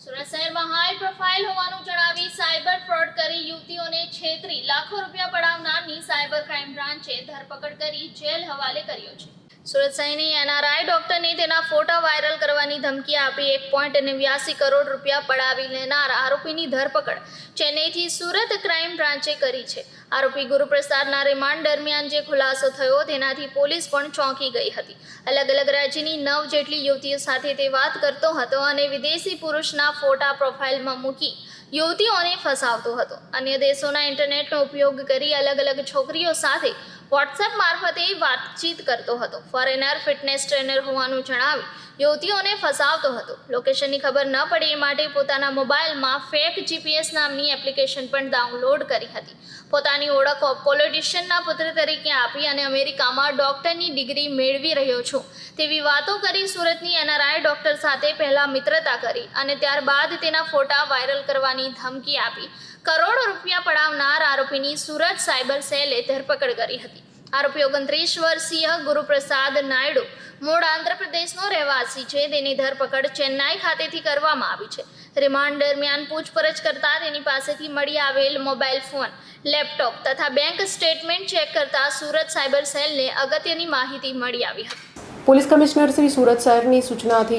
સુરત શહેરમાં high profile હોવાનું જણાવી સાયબર ફ્રોડ કરી યુવતીઓને છેતરી. લાખો રૂપિયા પડાવનારની સાયબર ક્રાઇમ બ્રાન્ચે ધરપકડ કરી જેલ હવાલે કર્યો છે. સુરત શહેરની એનઆરઆઈ ડોક્ટરને તેના ફોટા વાયરલ કરવાની ધમકી આપી એક પોઈન્ટ નેવ્યાસી કરોડ રૂપિયા પડાવી લેનાર આરોપીની ધરપકડ ચેન્નઈથી સુરત ક્રાઇમ બ્રાન્ચે કરી છે. આરોપી ગુરુપ્રસાદના રિમાન્ડ દરમિયાન જે ખુલાસો થયો તેનાથી પોલીસ પણ ચોંકી ગઈ હતી. અલગ અલગ રાજ્યની નવ જેટલી યુવતીઓ સાથે તે વાત કરતો હતો અને વિદેશી પુરુષના ફોટા પ્રોફાઇલમાં મૂકી યુવતીઓને ફસાવતો હતો. અન્ય દેશોના ઇન્ટરનેટનો ઉપયોગ કરી અલગ અલગ છોકરીઓ સાથે વોટ્સએપ મારફતે વાતચીત કરતો હતો. ફોરેનર ફિટનેસ ટ્રેનર હોવાનું જણાવી યુવતીઓને ફસાવતો હતો. લોકેશનની ખબર ન પડે એ માટે પોતાના મોબાઈલમાં ફેક જીપીએસ નામની એપ્લિકેશન પણ ડાઉનલોડ કરી હતી. પોતાની ઓળખ પોલિટિશિયનના પુત્ર તરીકે આપી અને અમેરિકામાં ડૉક્ટરની ડિગ્રી મેળવી રહ્યો છું. તેવી વાતો કરી સુરતની એનઆરઆઈ ડૉક્ટર સાથે પહેલાં મિત્રતા કરી અને ત્યારબાદ તેના ફોટા વાયરલ કરવાની ધમકી આપી. કરોડો રૂપિયા પડાવનાર આરોપીની સુરત સાયબર સેલે ધરપકડ કરી હતી. આરોપી ઓગણત્રીસ વર્ષીય ગુરુપ્રસાદ નાયડુ મૂળ આંધ્રપ્રદેશનો રહેવાસી છે. તેની ધરપકડ ચેન્નાઈ ખાતેથી કરવામાં આવી છે. રિમાન્ડ દરમિયાન પૂછપરછ કરતા તેની પાસેથી મળી આવેલ મોબાઈલ ફોન, લેપટોપ તથા બેંક સ્ટેટમેન્ટ ચેક કરતા સુરત સાયબર સેલને અગત્યની માહિતી મળી આવી હતી. પોલીસ કમિશનર શ્રી સુરત શહેરની સૂચનાથી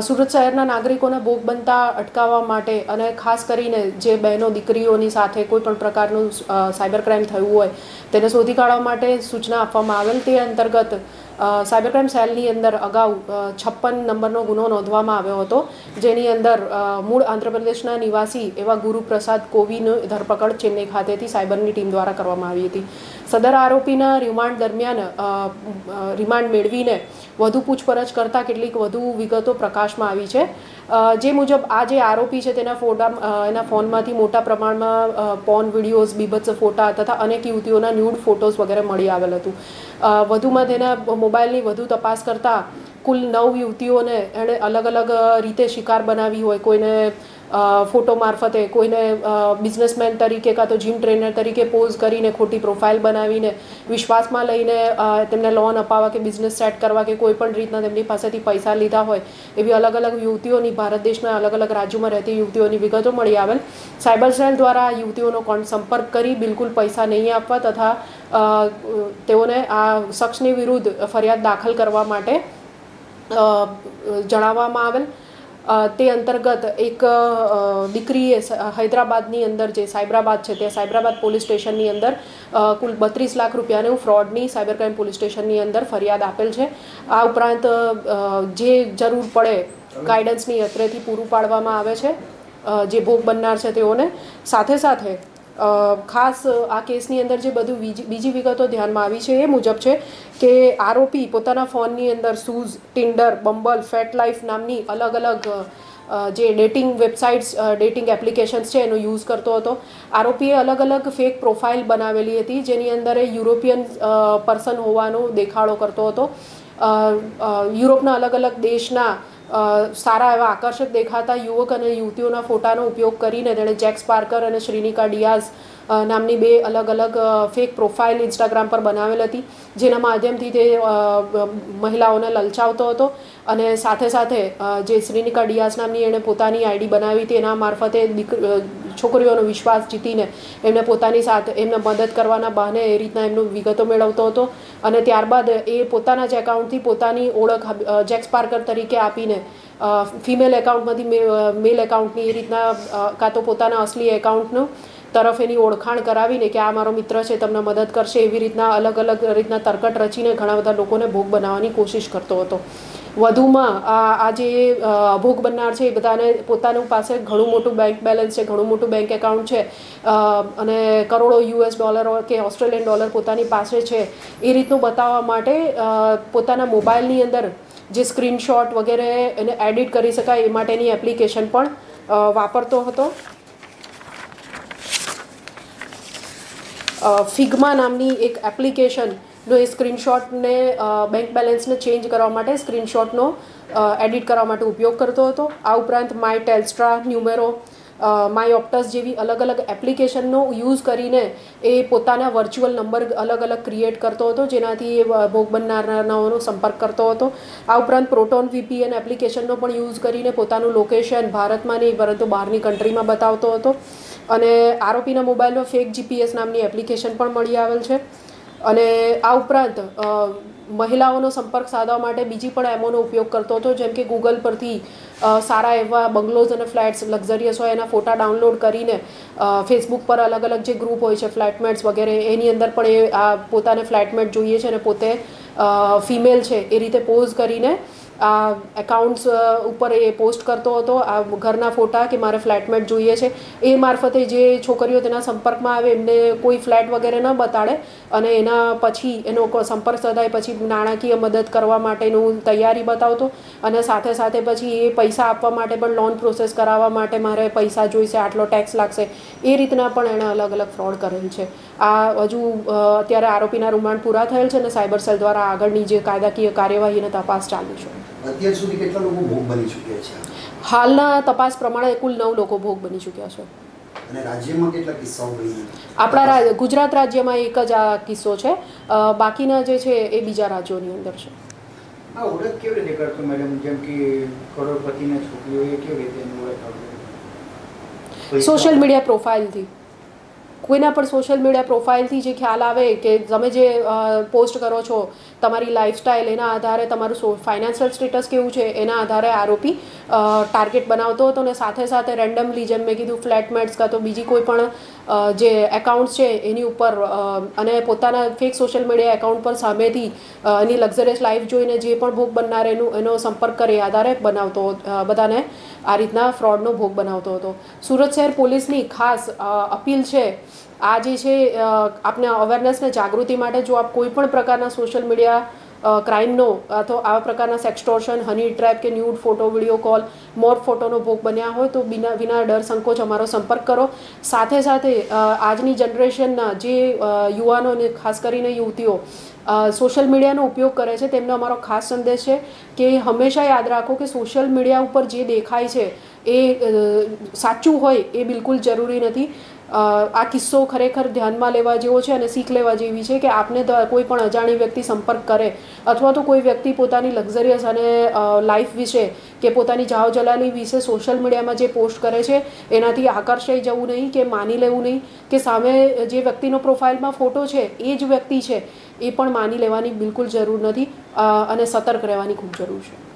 સુરત શહેરના નાગરિકોને ભોગ બનતા અટકાવવા માટે અને ખાસ કરીને જે બહેનો દીકરીઓની સાથે કોઈ પણ પ્રકારનું સાયબર ક્રાઇમ થયું હોય, તેને શોધી કાઢવા માટે સૂચના આપવામાં આવેલ તે અંતર્ગત સાયબર ક્રાઇમ સેલની અંદર અગાઉ છપ્પન નંબરનો ગુનો નોંધવામાં આવ્યો હતો, જેની અંદર મૂળ આંધ્રપ્રદેશના નિવાસી એવા ગુરુપ્રસાદ કોવીની ધરપકડ ચેન્નઈ ખાતેથી સાયબરની ટીમ દ્વારા કરવામાં આવી હતી. સદર આરોપીના રિમાન્ડ દરમિયાન રિમાન્ડ મેળવીને વધુ પૂછપરછ કરતાં કેટલીક વધુ વિગતો પ્રકાશમાં આવી છે. જે મુજબ આ જે આરોપી છે તેના ફોટા એના ફોનમાંથી મોટા પ્રમાણમાં પોર્ન વિડીયોઝ બીભત્સ ફોટા તથા અનેક યુવતીઓના ન્યૂડ ફોટોઝ વગેરે મળી આવેલ હતું. વધુમાં તેના મોબાઈલની વધુ તપાસ કરતાં કુલ નવ યુવતીઓને એણે અલગ અલગ રીતે શિકાર બનાવી હોય, કોઈને ફોટો મારફતે કોઈને બિઝનેસમેન તરીકે કાં તો જીમ ટ્રેનર તરીકે પોઝ કરીને ખોટી પ્રોફાઇલ બનાવીને વિશ્વાસમાં લઈને તેમને લોન અપાવવા કે બિઝનેસ સેટ કરવા કે કોઈ પણ રીતના તેમની પાસેથી પૈસા લીધા હોય, એવી અલગ અલગ યુવતીઓની ભારત દેશના અલગ અલગ રાજ્યોમાં રહેતી યુવતીઓની વિગતો મળી આવેલ. સાયબર સેલ દ્વારા યુવતીઓનો કોણ સંપર્ક કરી બિલકુલ પૈસા નહીં આપવા તથા તેઓને આ શખ્સની વિરુદ્ધ ફરિયાદ દાખલ કરવા માટે જણાવવામાં આવેલ. તે અંતર્ગત એક દીકરીએ હૈદરાબાદની અંદર જે સાયબરાબાદ છે તે સાયબરાબાદ પોલીસ સ્ટેશનની અંદર કુલ બત્રીસ લાખ રૂપિયાનું ફ્રોડની સાયબર ક્રાઇમ પોલીસ સ્ટેશનની અંદર ફરિયાદ આપેલ છે. આ ઉપરાંત જે જરૂર પડે ગાઈડન્સની અત્રેથી પૂરું પાડવામાં આવે છે જે ભોગ બનનાર છે તેઓને, સાથે સાથે ખાસ આ કેસની અંદર જે બધું બીજી વિગતો ધ્યાનમાં આવી છે એ મુજબ છે કે આરોપી પોતાના ફોનની અંદર શૂઝ, ટિન્ડર, બંબલ ફેટ લાઈફ નામની અલગ અલગ જે ડેટિંગ વેબસાઇટ્સ ડેટિંગ એપ્લિકેશન્સ છે એનો યુઝ કરતો હતો. આરોપીએ અલગ અલગ ફેક પ્રોફાઇલ બનાવેલી હતી જેની અંદર એ યુરોપિયન પર્સન હોવાનો દેખાડો કરતો હતો. યુરોપના અલગ અલગ દેશના સારા એવા આકર્ષક દેખાતા યુવક અને યુવતીઓના ફોટાનો ઉપયોગ કરીને તેણે જેક્સ પાર્કર અને શ્રીનિકા ડિયાઝ નામની બે અલગ અલગ ફેક પ્રોફાઇલ ઇન્સ્ટાગ્રામ પર બનાવેલ હતી. જેના માધ્યમથી તે મહિલાઓને લલચાવતો હતો અને સાથે સાથે જે શ્રીનિકા ડિયાસ નામની એણે પોતાની આઈડી બનાવી હતી, એના મારફતે દીક છોકરીઓનો વિશ્વાસ જીતીને એમને પોતાની સાથે, એમને મદદ કરવાના બહાને એ રીતના એમનું વિગતો મેળવતો હતો અને ત્યારબાદ એ પોતાના જ એકાઉન્ટથી પોતાની ઓળખ જેક્સ પાર્કર તરીકે આપીને ફિમેલ એકાઉન્ટમાંથી મેલ એકાઉન્ટની એ રીતના કાં તો પોતાના અસલી એકાઉન્ટનું તરફ એની ઓળખાણ કરાવીને કે આ મારો મિત્ર છે, તમને મદદ કરશે, એવી રીતના અલગ અલગ રીતના તરકટ રચીને ઘણા બધા લોકોને ભોગ બનાવવાની કોશિશ કરતો હતો. વધુમાં આ જે ભોગ બનનાર છે, એ બધાને પોતાનું પાસે ઘણું મોટું બેંક બેલેન્સ છે, ઘણું મોટું બેંક એકાઉન્ટ છે અને કરોડો યુએસ ડોલર કે ઓસ્ટ્રેલિયન ડોલર પોતાની પાસે છે. એ રીતનું બતાવવા માટે પોતાના મોબાઈલની અંદર જે સ્ક્રીનશોટ વગેરે એને એડિટ કરી શકાય એ માટેની એપ્લિકેશન પણ વાપરતો હતો. ફિગ્મા નામની એક એપ્લિકેશનનો એ સ્ક્રીનશોટને બેંક બેલેન્સને ચેન્જ કરવા માટે સ્ક્રીનશોટનો એડિટ કરવા માટે ઉપયોગ કરતો હતો. આ ઉપરાંત my Telstra Numero my Optus જેવી અલગ અલગ એપ્લિકેશનનો યુઝ કરીને એ પોતાના વર્ચ્યુઅલ નંબર અલગ અલગ ક્રિએટ કરતો હતો, જેનાથી એ ભોગ બનનારાઓનો સંપર્ક કરતો હતો. આ ઉપરાંત પ્રોટોન વીપીએન એપ્લિકેશનનો પણ યુઝ કરીને પોતાનું લોકેશન ભારતમાં નહીં, પરંતુ બહારની કન્ટ્રીમાં બતાવતો હતો. અને આરોપીના મોબાઈલમાં ફેક જીપીએસ નામની એપ્લિકેશન પણ મળી આવેલ છે. અને આ ઉપરાંત મહિલાઓનો સંપર્ક સાધવા માટે બીજી પણ એમોનો ઉપયોગ કરતો હતો, જેમ કે ગૂગલ પરથી સારા એવા બંગલોઝ અને ફ્લેટ્સ લક્ઝરિયસ હોય, એના ફોટા ડાઉનલોડ કરીને ફેસબુક પર અલગ અલગ જે ગ્રુપ હોય છે, ફ્લેટમેટ્સ વગેરે, એની અંદર પણ એ આ પોતાને ફ્લેટમેટ જોઈએ છે અને પોતે ફિમેલ છે, એ રીતે પોઝ કરીને આ એકાઉન્ટ્સ ઉપર એ પોસ્ટ કરતો હતો, આ ઘરના ફોટા કે મારે ફ્લેટમેટ જોઈએ છે, એ મારફતે જે છોકરીઓ તેના સંપર્કમાં આવે, એમને કોઈ ફ્લેટ વગેરે ન બતાડે, અને એના પછી એનો સંપર્ક સદાય પછી નાણાકીય મદદ કરવા માટેનું તૈયારી બતાવતો, અને સાથે સાથે પછી એ પૈસા આપવા માટે પણ લોન પ્રોસેસ કરાવવા માટે મારે પૈસા જોઈશે, આટલો ટેક્સ લાગશે, એ રીતના પણ એણે અલગ અલગ ફ્રોડ કરેલ છે. આ હજુ અત્યારે આરોપીના રિમાન્ડ પૂરા થયેલ છે અને સાયબર સેલ દ્વારા આગળની જે કાયદાકીય કાર્યવાહી અને તપાસ ચાલુ છે. અત્યાર સુધી કેટલા લોકો ભોગ બની ચૂક્યા છે? હાલના તપાસ પ્રમાણે કુલ નવ લોકો ભોગ બની ચૂક્યા છે. અને રાજ્યમાં કેટલા કિસ્સાઓ આપણા ગુજરાત રાજ્યમાં એક જ આ કિસ્સો છે. બાકીના જે છે એ બીજા રાજ્યોની અંદર છે. આ ઓળખ કેવી રીતે કરતો મેડમ જેમ કે કરોડપતિના છોકરીઓ કેવી રીતે એની ઓળખ સોશિયલ મીડિયા પ્રોફાઇલથી. કોઈના પણ સોશિયલ મીડિયા પ્રોફાઇલથી જે ખ્યાલ આવે કે તમે જે પોસ્ટ કરો છો, તમારી લાઈફસ્ટાઈલ એના આધારે તમારું સો ફાઇનાન્શિયલ સ્ટેટસ કેવું છે એના આધારે આરોપી ટાર્ગેટ બનાવતો હતો અને સાથે સાથે રેન્ડમલી જેમ મેં કીધું ફ્લેટમેટ્સ કાં તો બીજી કોઈ પણ જે એકાઉન્ટ્સ છે એની ઉપર અને પોતાના ફેક સોશિયલ મીડિયા એકાઉન્ટ પર સામેથી એની લક્ઝરિયસ લાઈફ જોઈને જે પણ ભોગ બનનાર એનું, એનો સંપર્ક કરે આધારે બનાવતો બધાને આ રીતના ફ્રોડનો ભોગ બનાવતો હતો. સુરત શહેર પોલીસની ખાસ અપીલ છે, આ જે છે આપને અવેરનેસને જાગૃતિ માટે જો આપ કોઈ પણ પ્રકારના સોશિયલ મીડિયા ક્રાઇમનો અથવા આવા પ્રકારના સેક્સટોર્શન હની ટ્રેપ કે nude photo video call morph ફોટોનો ભોગ બન્યા હોય તો બિના, વિના ડર સંકોચ અમારો સંપર્ક કરો. સાથે સાથે આજની જનરેશનના જે યુવાનો અને ખાસ કરીને યુવતીઓ સોશિયલ મીડિયાનો ઉપયોગ કરે છે, તેમનો અમારો ખાસ સંદેશ છે કે હંમેશા યાદ રાખો કે સોશિયલ મીડિયા ઉપર જે દેખાય છે એ સાચું હોય એ બિલકુલ જરૂરી નથી. આ કિસ્સો ખરેખર ધ્યાનમાં લેવા જેવો છે અને શીખ લેવા જેવી છે કે આપને કોઈ પણ અજાણી વ્યક્તિ સંપર્ક કરે અથવા તો કોઈ વ્યક્તિ પોતાની લક્ઝરિયસ અને લાઈફ વિશે કે પોતાની જાવ જલાલી વિશે સોશિયલ મીડિયામાં જે પોસ્ટ કરે છે, એનાથી આકર્ષાઈ જવું નહીં કે માની લેવું નહીં કે સામે જે વ્યક્તિનો પ્રોફાઇલમાં ફોટો છે, એ જ વ્યક્તિ છે, એ પણ માની લેવાની બિલકુલ જરૂર નથી અને સતર્ક રહેવાની ખૂબ જરૂર છે.